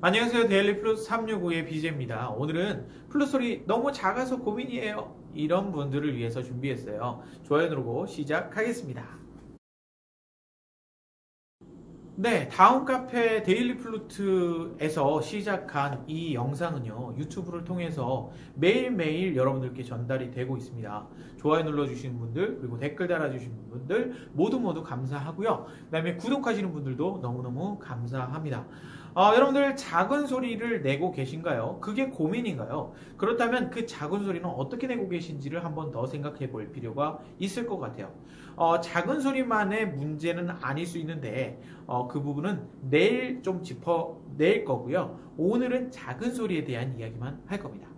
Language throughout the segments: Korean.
안녕하세요. 데일리 플러스 365의 BJ입니다. 오늘은 플러스 소리 너무 작아서 고민이에요. 이런 분들을 위해서 준비했어요. 좋아요 누르고 시작하겠습니다. 네, 다음 카페 데일리 플루트에서 시작한 이 영상은요, 유튜브를 통해서 매일매일 여러분들께 전달이 되고 있습니다. 좋아요 눌러주시는 분들, 그리고 댓글 달아주시는 분들, 모두 모두 감사하고요. 그 다음에 구독하시는 분들도 너무너무 감사합니다. 어, 여러분들 작은 소리를 내고 계신가요? 그게 고민인가요? 그렇다면 그 작은 소리는 어떻게 내고 계신지를 한번 더 생각해 볼 필요가 있을 것 같아요. 어, 작은 소리만의 문제는 아닐 수 있는데 어, 그 부분은 내일 좀 짚어낼 거고요. 오늘은 작은 소리에 대한 이야기만 할 겁니다.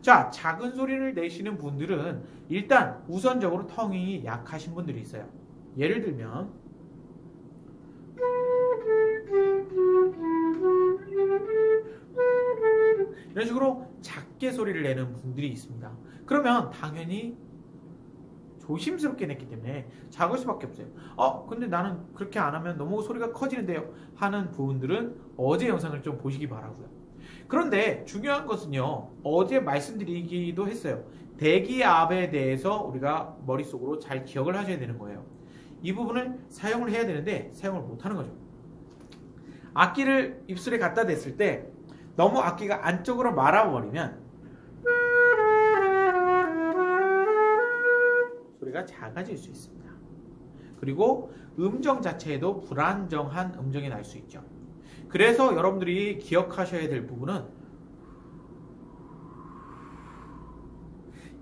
자, 작은 소리를 내시는 분들은 일단 우선적으로 텅이 약하신 분들이 있어요. 예를 들면 이런 식으로 작게 소리를 내는 분들이 있습니다. 그러면 당연히 조심스럽게 냈기 때문에 작을 수밖에 없어요. 어, 근데 나는 그렇게 안 하면 너무 소리가 커지는데요. 하는 부분들은 어제 영상을 좀 보시기 바라고요. 그런데 중요한 것은요. 어제 말씀드리기도 했어요. 대기압에 대해서 우리가 머릿속으로 잘 기억을 하셔야 되는 거예요. 이 부분을 사용을 해야 되는데 사용을 못 하는 거죠. 악기를 입술에 갖다 댔을 때 너무 악기가 안쪽으로 말아버리면 소리가 작아질 수 있습니다. 그리고 음정 자체에도 불안정한 음정이 날 수 있죠. 그래서 여러분들이 기억하셔야 될 부분은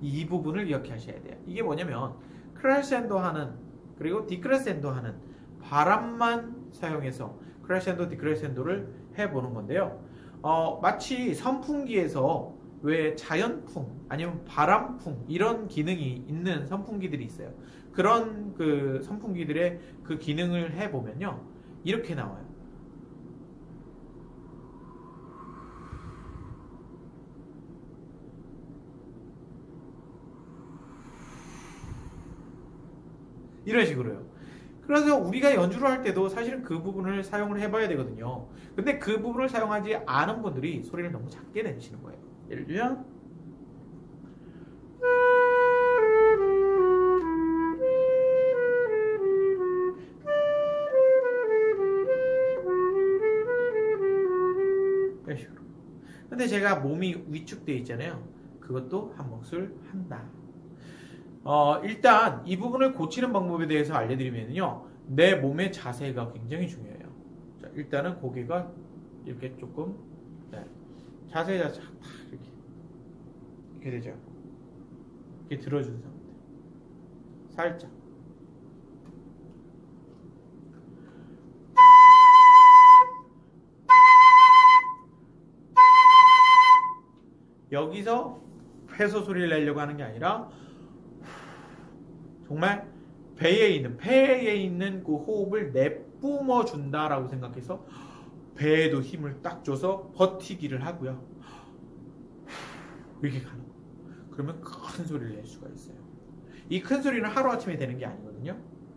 이 부분을 기억하셔야 돼요. 이게 뭐냐면 크레센도 하는 그리고 디크레센도 하는 바람만 사용해서 크레센도 디크레센도를 해보는 건데요. 어, 마치 선풍기에서 왜 자연풍 아니면 바람풍 이런 기능이 있는 선풍기들이 있어요. 그런 그 선풍기들의 그 기능을 해보면요. 이렇게 나와요. 이런 식으로요. 그래서 우리가 연주를 할 때도 사실은 그 부분을 사용을 해봐야 되거든요. 근데 그 부분을 사용하지 않은 분들이 소리를 너무 작게 내시는 거예요. 예를 들면. 근데 제가 몸이 위축되어 있잖아요. 그것도 한 몫을 한다. 어, 일단 이 부분을 고치는 방법에 대해서 알려드리면요. 내 몸의 자세가 굉장히 중요해요. 자, 일단은 고개가 이렇게 조금 네. 자세 자세 탁 이렇게 이렇게 되죠. 이렇게 들어준 상태. 살짝. 여기서 회소 소리를 내려고 하는 게 아니라 정말 배에 있는 폐에 있는 그 호흡을 내뿜어 준다라고 생각해서 배에도 힘을 딱 줘서 버티기를 하고요. 이렇게 가는 거. 그러면 큰 소리를 낼 수가 있어요. 이 큰 소리는 하루 아침에 되는 게 아니거든요.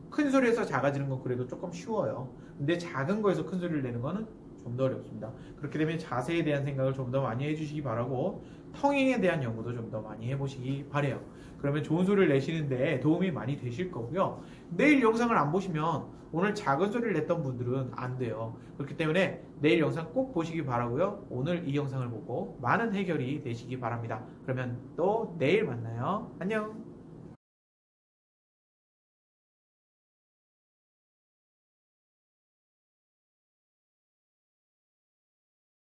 큰 소리에서 작아지는 건 그래도 조금 쉬워요. 근데 작은 거에서 큰 소리를 내는 거는 좀 더 어렵습니다. 그렇게 되면 자세에 대한 생각을 좀 더 많이 해주시기 바라고 텅잉에 대한 연구도 좀 더 많이 해보시기 바래요. 그러면 좋은 소리를 내시는데 도움이 많이 되실 거고요. 내일 영상을 안 보시면 오늘 작은 소리를 냈던 분들은 안 돼요. 그렇기 때문에 내일 영상 꼭 보시기 바라고요. 오늘 이 영상을 보고 많은 해결이 되시기 바랍니다. 그러면 또 내일 만나요. 안녕.